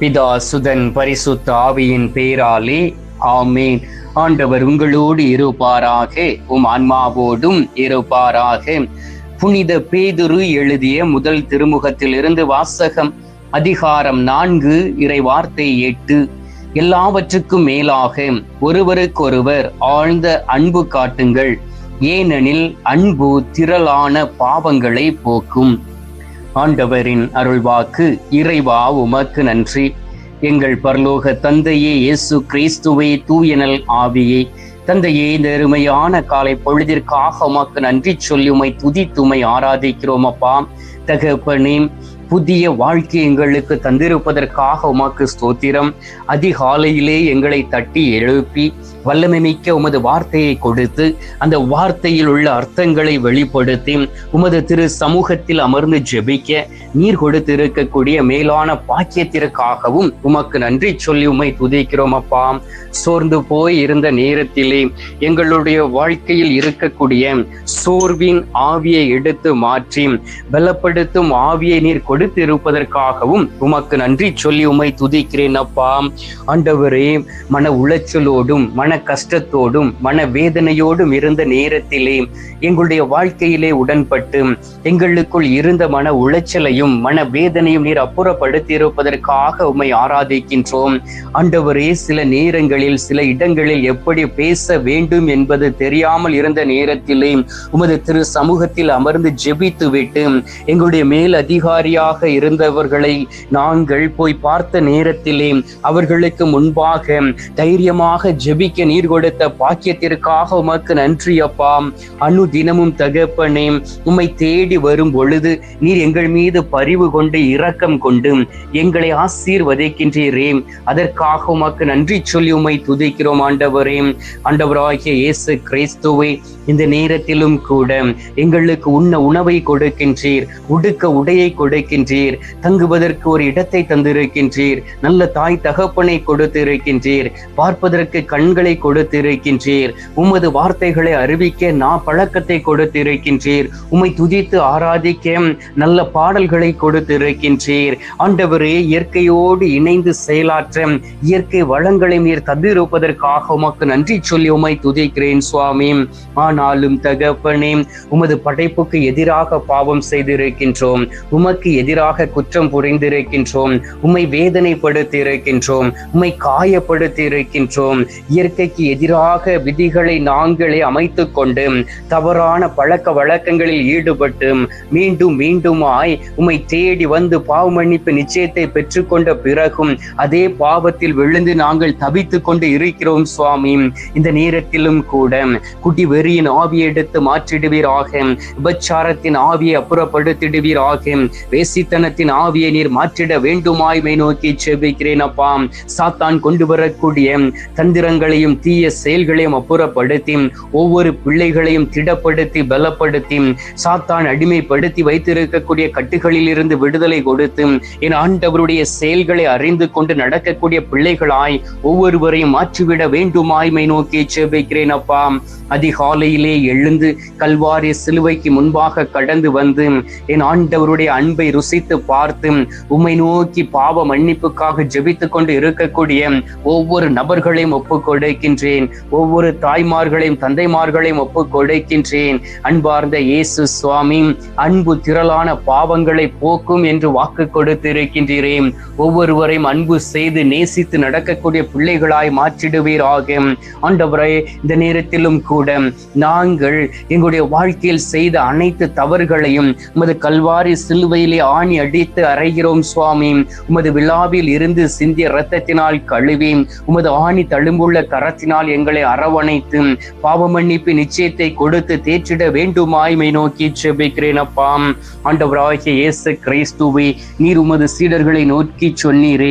பிதா சுதன் பரிசுத்த ஆவியின் பேராலே ஆமேன். ஆண்டவர் உங்களோடு இருப்பாராக உம் ஆன்மாவோடும் இருப்பாராக. புனித பேதுரு எழுதிய முதல் திருமுகத்திலிருந்து வாசகம் அதிகாரம் நான்கு இறை வார்த்தை எட்டு. எல்லாவற்றுக்கும் மேலாக ஒருவருக்கொருவர் ஆழ்ந்த அன்பு காட்டுங்கள். ஏனெனில் அன்பு திரளான பாவங்களை போக்கும். ஆண்டவரின் அருள்வாக்கு இறைவா உமக்கு நன்றி. எங்கள் பரலோக தந்தையே இயேசு கிறிஸ்துவே தூயனல் ஆவியே. தந்தையே இந்த அருமையான காலை பொழுதிற்காக உமக்கு நன்றி சொல்லி உமை துதித்துமை ஆராதிக்கிறோம் அப்பா. தகப்பனே புதிய வாழ்க்கை எங்களுக்கு தந்திருப்பதற்காக உமக்கு ஸ்தோத்திரம். அதிகாலையிலே எங்களை தட்டி எழுப்பி வல்லமை மிக்க உமது வார்த்தையை கொடுத்து அந்த வார்த்தையில் உள்ள அர்த்தங்களை வெளிப்படுத்தி உமது திரு சமூகத்தில் அமர்ந்து ஜெபிக்க நீர் கொடுத்திருக்கக்கூடிய மேலான பாக்கியத்திற்காகவும் உமக்கு நன்றி சொல்லி உமை துதிக்கிறோம் அப்பா. சோர்ந்து போய் இருந்த நேரத்திலே எங்களுடைய வாழ்க்கையில் இருக்கக்கூடிய சோர்வின் ஆவியை எடுத்து மாற்றி பலப்படுத்தும் ஆவியை நீர் கொடுத்து இருப்பதற்காகவும் உமக்கு நன்றி சொல்லி உமை துதிக்கிறேன் அப்பா. ஆண்டவரே மன உளைச்சலோடும் மன மன கஷ்டத்தோடும் மன வேதனையோடும் இருந்த நேரத்திலே எங்களுடைய வாழ்க்கையிலே உடன்பட்டு எங்களுக்குள் இருந்த மன உளைச்சலையும் மன வேதனையும் நீர் அப்புறப்படுத்தி இருப்பதற்காக உம்மை ஆராதிக்கின்றோம். அண்டவரே சில நேரங்களில் சில இடங்களில் எப்படி பேச வேண்டும் என்பது தெரியாமல் இருந்த நேரத்திலே உமது திரு சமூகத்தில் அமர்ந்து ஜெபித்து விட்டு எங்களுடைய மேல் அதிகாரியாக இருந்தவர்களை நாங்கள் போய் பார்த்த நேரத்திலே அவர்களுக்கு முன்பாக தைரியமாக ஜெபிக்க நீர் கொடுத்த பாக்கியத்திற்காக உமக்கு நன்றி அப்பா. அனு தினமும் தகப்பனே உம்மை தேடி வரும் பொழுது நீர் எங்கள் மீது பரிவு கொண்டு இரக்கம் கொண்டு எங்களை ஆசீர்வதிக்கின்றீரே. அதற்காக உமக்கு நன்றி சொல்லி உம்மை துதிக்கிறோம் ஆண்டவரே. ஆண்டவராகிய இயேசு கிறிஸ்துவை இந்த நேரத்திலும் கூட எங்களுக்கு உண்ண உணவை கொடுக்கின்றீர் உடுக்க உடையை கொடுக்கின்றீர் தங்குவதற்கு ஒரு இடத்தை தந்திருக்கின்றீர் நல்ல தாய் தகப்பனை கொடுத்திருக்கின்றீர் பார்ப்பதற்கு கண்களை கொடுத்திருக்கின்றீர். உமது வார்த்தைகளை அறிவிக்க நான் பழக்கத்தை கொடுத்திருக்கின்றீர். உமை துதித்து ஆராதிக்க நல்ல பாடல்களை கொடுத்திருக்கின்றீர். ஆண்டவரே இயற்கையோடு இணைந்து செயலாற்ற இயற்கை வளங்களை நீர் தந்திருப்பதற்காக உமக்கு நன்றி சொல்லி உமை துதிக்கிறேன் சுவாமி. ஆனாலும் தகப்பனே உமது படைப்புக்கு எதிராக பாவம் செய்திருக்கின்றோம். உமக்கு எதிராக குற்றம் புரிந்திருக்கின்றோம். உம்மை வேதனைப்படுத்தி இருக்கின்றோம் உம்மை காயப்படுத்தி இருக்கின்றோம் இயற்கை இயற்கைக்கு எதிராக விதிகளை நாங்களே அமைத்து கொண்டு தவறான பழக்க வழக்கங்களில் ஈடுபட்டு மீண்டும் மீண்டுமாய் உமை தேடி வந்து பாவ மன்னிப்பு நிச்சயத்தை பெற்றுக்கொண்ட பிறகும் அதே பாவத்தில் விழுந்து நாங்கள் தவித்து கொண்டு இருக்கிறோம் சுவாமி. இந்த நேரத்திலும் கூட குட்டி வெறியின் ஆவியை எடுத்து மாற்றிடுவீராக விபச்சாரத்தின் ஆவியை அப்புறப்படுத்திடுவீராக வேசித்தனத்தின் ஆவியை நீர் மாற்றிட வேண்டுமாய்மை நோக்கி செபிக்கிறேன் அப்பா. சாத்தான் கொண்டு வரக்கூடிய தந்திரங்களையும் தீய செயல்களையும் அப்புறப்படுத்தி ஒவ்வொரு பிள்ளைகளையும் திடப்படுத்தி பலப்படுத்தி சாத்தான் அடிமைப்படுத்தி வைத்திருக்கக்கூடிய கட்டுகளில் இருந்து விடுதலை கொடுத்து என் ஆண்டவருடைய செயல்களை அறிந்து கொண்டு நடக்கக்கூடிய பிள்ளைகளாய் ஒவ்வொருவரையும் மாற்றிவிட வேண்டுமாய்மை நோக்கி செபிக்கிறேன் அப்பா. அதிகாலையிலே எழுந்து கல்வாரி சிலுவைக்கு முன்பாக கடந்து வந்து என் ஆண்டவருடைய அன்பை ருசித்து பார்த்து உம்மை நோக்கி பாவ மன்னிப்புக்காக ஜெபித்துக் கொண்டு இருக்கக்கூடிய ஒவ்வொரு நபர்களையும் ஒப்புக்கொடு கொடுக்கின்றேன் ஒவ்வொரு தாய்மார்களையும் தந்தைமார்களையும் ஒப்புக் கொடுக்கின்றேன் அன்பார்ந்த இயேசு சுவாமி அன்பு திரளான பாவங்களை போக்கும் என்று வாக்கு கொடுத்திருக்கின்றேன் ஒவ்வொருவரையும் அன்பு செய்து நேசித்து நடக்கக்கூடிய பிள்ளைகளாய் மாற்றிடுவீர் ஆகும் ஆண்டவரே இந்த நேரத்திலும் கூட நாங்கள் எங்களுடைய வாழ்க்கையில் செய்த அனைத்து தவறுகளையும் உமது கல்வாரி சிலுவையிலே ஆணி அடித்து அறைகிறோம் சுவாமி. உமது விழாவில் இருந்து சிந்திய இரத்தத்தினால் கழுவி உமது ஆணி தழும்புள்ள கர கரத்தினால் எங்களை அரவணைத்து பாவ மன்னிப்பு நிச்சயத்தை கொடுத்து தேற்றிட வேண்டுமாய்மை நோக்கி செபிக்கிறேன் அப்பாம் ஆண்டவராகிய இயேசு கிறிஸ்துவை நீர் உமது சீடர்களை நோக்கி சொன்னீரே.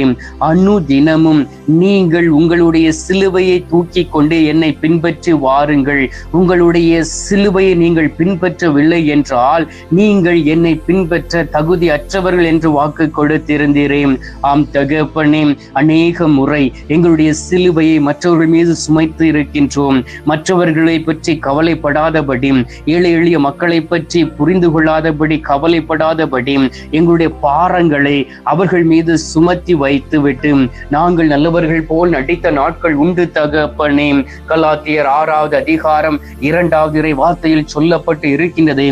அனு தினமும் நீங்கள் உங்களுடைய சிலுவையை தூக்கி கொண்டு என்னை பின்பற்றி வாருங்கள். உங்களுடைய சிலுவையை நீங்கள் பின்பற்றவில்லை என்றால் நீங்கள் என்னை பின்பற்ற தகுதி அற்றவர்கள் என்று வாக்கு கொடுத்திருந்தீரேன் ஆம் தகப்பனே அநேக முறை எங்களுடைய சிலுவையை மற்றவர்கள் மீது மீது சுமைத்து இருக்கின்றோம். மற்றவர்களை பற்றி கவலைப்படாதபடி ஏழை எளிய மக்களை பற்றி புரிந்து கொள்ளாதபடி கவலைப்படாதபடி எங்களுடைய பாரங்களை அவர்கள் மீது சுமத்தி வைத்து விட்டு நாங்கள் நல்லவர்கள் போல் நடித்த நாட்கள் உண்டு தகப்பனே. கலாத்தியர் ஆறாவது அதிகாரம் இரண்டாவது இறை வார்த்தையில் சொல்லப்பட்டு இருக்கின்றது.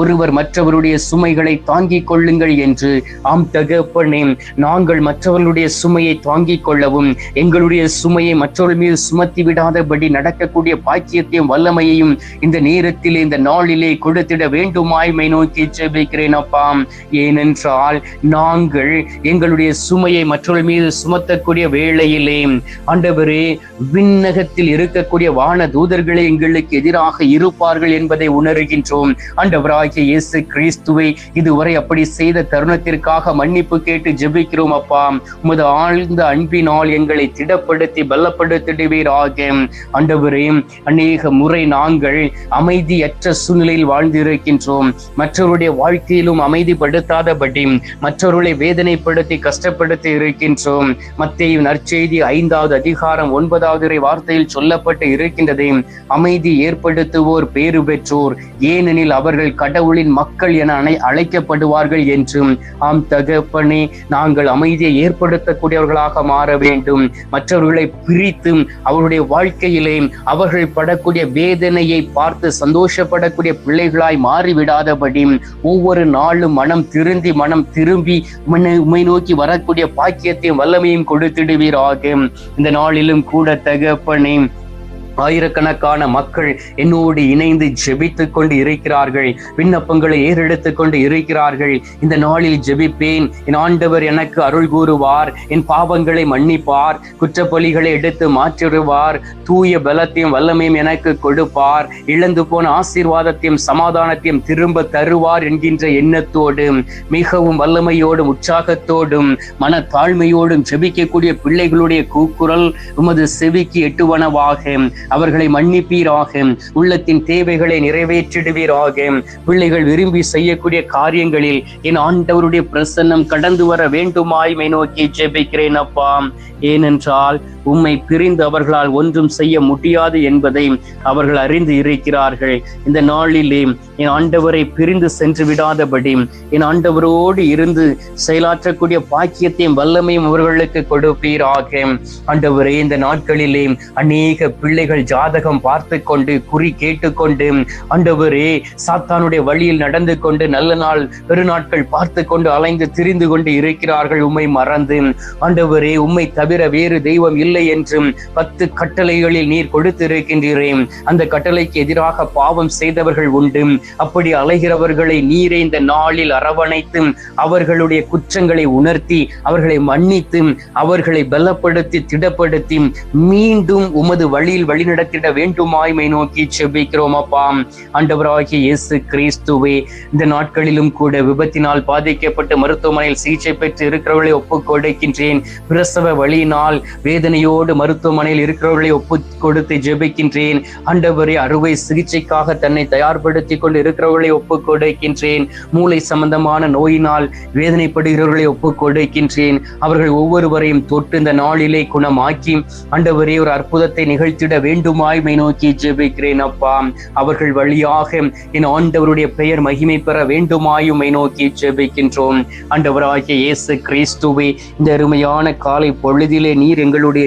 ஒருவர் மற்றவருடைய சுமைகளை தாங்கிக் கொள்ளுங்கள் என்று. ஆம் தகப்பனே நாங்கள் மற்றவர்களுடைய சுமையை தாங்கிக் கொள்ளவும் எங்களுடைய சுமையை மற்றவர்கள் மீது சுமத்தி விடாதபடி நடக்கக்கூடிய பாக்கியத்தையும் வல்லமையையும் இந்த நேரத்தில் இந்த நாளிலே கொடுத்திட வேண்டுமாய்மை நோக்கி ஜெபிக்கிறேன் அப்பா. ஏனென்றால் நாங்கள் எங்களுடைய சுமையை மற்றொரு மீது சுமத்தக்கூடிய வேளையிலே ஆண்டவரே விண்ணகத்தில் இருக்கக்கூடிய வான தூதர்களே எங்களுக்கு எதிராக இருப்பார்கள் என்பதை உணர்கின்றோம். ஆண்டவராகிய இயேசு கிறிஸ்துவை இதுவரை அப்படி செய்த தருணத்திற்காக மன்னிப்பு கேட்டு ஜெபிக்கிறோம் அப்பா. உமது ஆழ்ந்த அன்பினால் எங்களை திடப்படுத்தி பலப்படுத்திடுவீராக ஆண்டவரே அநேக முறை நாங்கள் அமைதியற்ற சூழ்நிலையில் வாழ்ந்திருக்கின்றோம். மற்றவருடைய வாழ்க்கையிலும் அமைதிப்படுத்தாதபடி மற்றவர்களை வேதனைப்படுத்தி கஷ்டப்படுத்தி இருக்கின்றோம். மத்திய நற்செய்தி ஐந்தாவது அதிகாரம் ஒன்பதாவது வார்த்தையில் சொல்லப்பட்டு இருக்கின்றது அமைதி ஏற்படுத்துவோர் பேறு பெற்றோர். ஏனெனில் அவர்கள் கடவுளின் மக்கள் என அணை அழைக்கப்படுவார்கள் என்றும் ஆம் தகப்பனே நாங்கள் அமைதியை ஏற்படுத்தக்கூடியவர்களாக மாற வேண்டும். மற்றவர்களை பிரித்தும் அவருடைய வாழ்க்கையிலே அவர்கள் படக்கூடிய வேதனையை பார்த்து சந்தோஷப்படக்கூடிய பிள்ளைகளாய் மாறிவிடாதபடி ஒவ்வொரு நாளும் மனம் திருந்தி மனம் திரும்பி உண்மை நோக்கி வரக்கூடிய பாக்கியத்தையும் வல்லமையும் கொடுத்திடுவீராக. இந்த நாளிலும் கூட தகப்பனே ஆயிரக்கணக்கான மக்கள் என்னோடு இணைந்து ஜெபித்துக் கொண்டு இருக்கிறார்கள். விண்ணப்பங்களை ஏறெடுத்துக் கொண்டு இருக்கிறார்கள். இந்த நாளில் ஜெபிப்பேன். என் ஆண்டவர் எனக்கு அருள் கூறுவார். என் பாவங்களை மன்னிப்பார். குற்றப்பலிகளை எடுத்து மாற்றிடுவார் தூய பலத்தையும் வல்லமையும் எனக்கு கொடுப்பார். இழந்து போன ஆசீர்வாதத்தையும் சமாதானத்தையும் திரும்ப தருவார் என்கின்ற எண்ணத்தோடும் மிகவும் வல்லமையோடும் உற்சாகத்தோடும் மன தாழ்மையோடும் ஜெபிக்கக்கூடிய பிள்ளைகளுடைய கூக்குரல் உமது செவிக்கு எட்டுவனவாக அவர்களை மன்னிப்பீராக. உள்ளத்தின் தேவைகளை நிறைவேற்றிடுவீராக. பிள்ளைகள் விரும்பி செய்யக்கூடிய காரியங்களில் என் ஆண்டவருடைய பிரசன்னம் கடந்து வர வேண்டுமாய் நோக்கி ஜெபிக்கிறேன் அப்பா. ஏனென்றால் உம்மை பிரிந்து அவர்களால் ஒன்றும் செய்ய முடியாது என்பதை அவர்கள் அறிந்து இருக்கிறார்கள். இந்த நாளிலே என் ஆண்டவரை பிரிந்து சென்று விடாதபடி என் ஆண்டவரோடு இருந்து செயலாற்றக்கூடிய பாக்கியத்தையும் வல்லமையும் அவர்களுக்கு கொடுப்பீராக. ஆண்டவரே இந்த நாட்களிலே அநேக பிள்ளைகள் ஜாதகம் பார்த்து கொண்டு குறி கேட்டுக்கொண்டு ஆண்டவரே சாத்தானுடைய வழியில் நடந்து கொண்டு நல்ல நாள் பெருநாட்கள் பார்த்து கொண்டு அலைந்து திரிந்து கொண்டு இருக்கிறார்கள் உம்மை மறந்து. ஆண்டவரே உம்மை தவிர வேறு தெய்வம் இல்லை இல்லை என்றும் பத்து கட்டளைகளில் நீர் கொடுத்திருக்கின்றீரேன் அந்த கட்டளைக்கு எதிராக பாவம் செய்தவர்கள் உண்டு. அப்படி அலைகிறவர்களை நீரே இந்த நாளில் அரவணைத்து அவர்களுடைய குற்றங்களை உணர்த்தி அவர்களை மன்னித்து அவர்களை பலப்படுத்தி திடப்படுத்தி மீண்டும் உமது வழியில் வழிநடத்திட வேண்டுமாய்மை நோக்கி செபிக்கிறோம் அப்பா. ஆண்டவராகிய இயேசு கிறிஸ்துவே இந்த நாட்களிலும் கூட விபத்தினால் பாதிக்கப்பட்டு மருத்துவமனையில் சிகிச்சை பெற்று இருக்கிறவர்களை ஒப்புக் கொடுக்கின்றேன் பிரசவ வழியினால் வேதனை வேதனையோடு மருத்துவமனையில் இருக்கிறவர்களை ஒப்பு கொடுத்து ஜெபிக்கின்றேன். ஆண்டவரே அறுவை சிகிச்சைக்காக தன்னை தயார்படுத்தி கொண்டு இருக்கிறவர்களை ஒப்பு கொடுக்கின்றேன். மூளை சம்பந்தமான நோயினால் வேதனைப்படுகிறவர்களை ஒப்பு கொடுக்கின்றேன். அவர்கள் ஒவ்வொருவரையும் தொட்டு இந்த நாளிலே குணமாக்கி ஆண்டவரே ஒரு அற்புதத்தை நிகழ்த்திட வேண்டுமாய்மை நோக்கி ஜெபிக்கிறேன் அப்பா. அவர்கள் வழியாக என் ஆண்டவருடைய பெயர் மகிமை பெற வேண்டுமாயுமை நோக்கி ஜெபிக்கின்றோம். ஆண்டவராகிய இயேசு கிறிஸ்துவை இந்த அருமையான காலை பொழுதிலே நீர் எங்களுடைய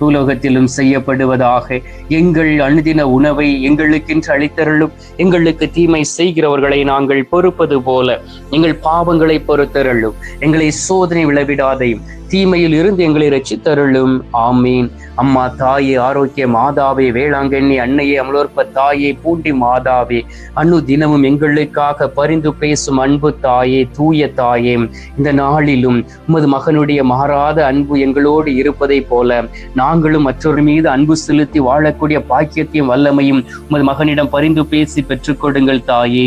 பூலோகத்திலும் செய்யப்படுவதாக. எங்கள் அணுதின உணவை எங்களுக்கென்று அளித்தருளும். எங்களுக்கு தீமை செய்கிறவர்களை நாங்கள் பொறுப்பது போல. எங்கள் பாவங்களை பொறுத்தருளும். எங்களை சோதனை விளைவிடாதையும். தீமையில் இருந்து எங்களை ரச்சித்தருளும் ஆமீன். அம்மா தாயே ஆரோக்கிய மாதாவே வேளாங்கண்ணி அன்னையே அமலோற்ப தாயே பூண்டி மாதாவே அன்னு தினமும் எங்களுக்காக பரிந்து பேசும் அன்பு தாயே தூய தாயே இந்த நாளிலும் உமது மகனுடைய மாறாத அன்பு எங்களோடு இருப்பதை போல நாங்களும் மற்றொரு மீது அன்பு செலுத்தி வாழக்கூடிய பாக்கியத்தையும் வல்லமையும் உமது மகனிடம் பரிந்து பேசி பெற்றுக்கொடுங்கள் தாயே.